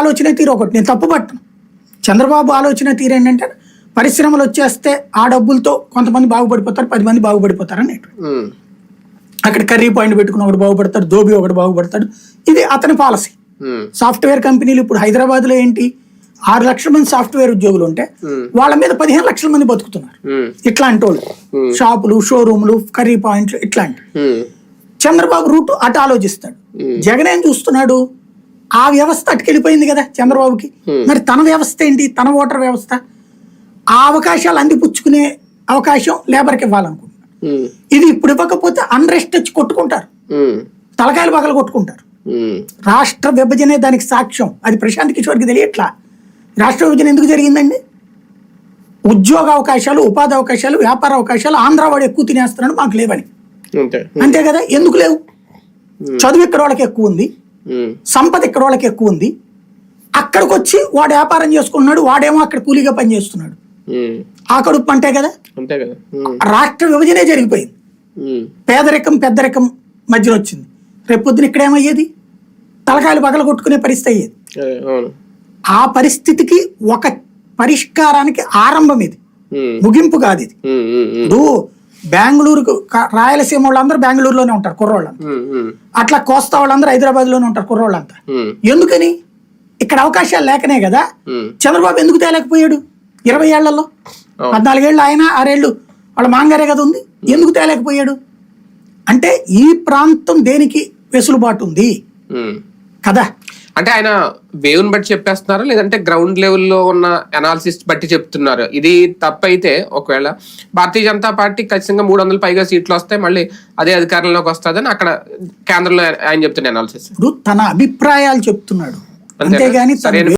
ఆలోచన తీరు ఒకటి. నేను తప్పు పట్టను. చంద్రబాబు ఆలోచన తీరు ఏంటంటే పరిశ్రమలు వచ్చేస్తే ఆ డబ్బులతో కొంతమంది బాగుపడిపోతారు పది మంది బాగుపడిపోతారు అనేటు అక్కడ కర్రీ పాయింట్ పెట్టుకుని ఒకటి బాగుపడతాడు దోబి ఒకటి బాగుపడతాడు. ఇది అతని పాలసీ. సాఫ్ట్వేర్ కంపెనీలు ఇప్పుడు హైదరాబాద్లో ఏంటి? ఆరు లక్షల మంది సాఫ్ట్వేర్ ఉద్యోగులు ఉంటే. వాళ్ళ మీద పదిహేను లక్షల మంది బతుకుతున్నారు. ఇట్లాంటి వాళ్ళు. షాపులు షోరూములు కర్రీ పాయింట్లు ఇట్లాంటి. చంద్రబాబు రూట్ అటు ఆలోచిస్తాడు. జగన్ ఏం చూస్తున్నాడు? ఆ వ్యవస్థ అటుకెళ్ళిపోయింది కదా చంద్రబాబుకి. మరి తన వ్యవస్థ ఏంటి? తన ఓటర్ వ్యవస్థ. ఆ అవకాశాలు అందిపుచ్చుకునే అవకాశం లేబర్కి ఇవ్వాలనుకుంటున్నాడు ఉమ్, ఇది ఇప్పుడు ఇవ్వకపోతే అన్రెస్ట్ వచ్చి కొట్టుకుంటారు. తలకాయలు పగలు కొట్టుకుంటారు. రాష్ట్ర విభజనే దానికి సాక్ష్యం. అది ప్రశాంత్ కిషోర్కి తెలియట్లా? రాష్ట్ర విభజన ఎందుకు జరిగిందండి? ఉద్యోగ అవకాశాలు ఉపాధి అవకాశాలు వ్యాపార అవకాశాలు ఆంధ్ర వాడు ఎక్కువ తినేస్తున్నాడు మాకు లేవని. అంతే. కదా? ఎందుకు లేవు? చదువు ఇక్కడ వాళ్ళకి ఎక్కువ ఉంది? సంపద ఇక్కడ వాళ్ళకి ఎక్కువ ఉంది. అక్కడికి వచ్చి వాడు వ్యాపారం చేసుకున్నాడు వాడేమో అక్కడ కూలీగా పనిచేస్తున్నాడు ఉమ్, ఆ కడుపు అంతే కదా? అంతే కదా. రాష్ట్ర విభజనే జరిగిపోయింది. పేదరికం పెద్దరికం మధ్యలో వచ్చింది. రేపు పొద్దున ఇక్కడ ఏమయ్యేది? తలకాయలు పగల కొట్టుకునే పరిస్థితి అయ్యేది. ఆ పరిస్థితికి ఒక పరిష్కారానికి ఆరంభం ఇది. ముగింపు కాదు ఇది. బెంగళూరుకు రాయలసీమ వాళ్ళందరూ బెంగళూరులోనే ఉంటారు కుర్రోళ్ళంతా. అట్లా కోస్తా వాళ్ళందరూ హైదరాబాద్లోనే ఉంటారు కుర్రోళ్ళంతా. ఎందుకని? ఇక్కడ అవకాశాలు లేకనే కదా? చంద్రబాబు ఎందుకు తేలేకపోయాడు? ఇరవై ఏళ్ళలో. పద్నాలుగేళ్ళు ఆయన ఆరేళ్ళు వాళ్ళ మాంగారే కదా ఉంది. ఎందుకు తేలేకపోయాడు? అంటే ఈ ప్రాంతం దేనికి వెసులుబాటు ఉంది. కదా? అంటే ఆయన వేవ్ని బట్టి చెప్పేస్తున్నారా? లేదంటే గ్రౌండ్ లెవెల్లో ఉన్న అనాలిసిస్ బట్టి చెప్తున్నారు? ఇది తప్పైతే ఒకవేళ భారతీయ జనతా పార్టీ ఖచ్చితంగా మూడు వందల పైగా సీట్లు వస్తాయి మళ్ళీ అదే అధికారంలోకి వస్తుందని అక్కడ కేంద్రంలో ఆయన చెప్తున్న అనాలిసిస్ ఇప్పుడు తన అభిప్రాయాలు చెప్తున్నాడు? అంతేగాని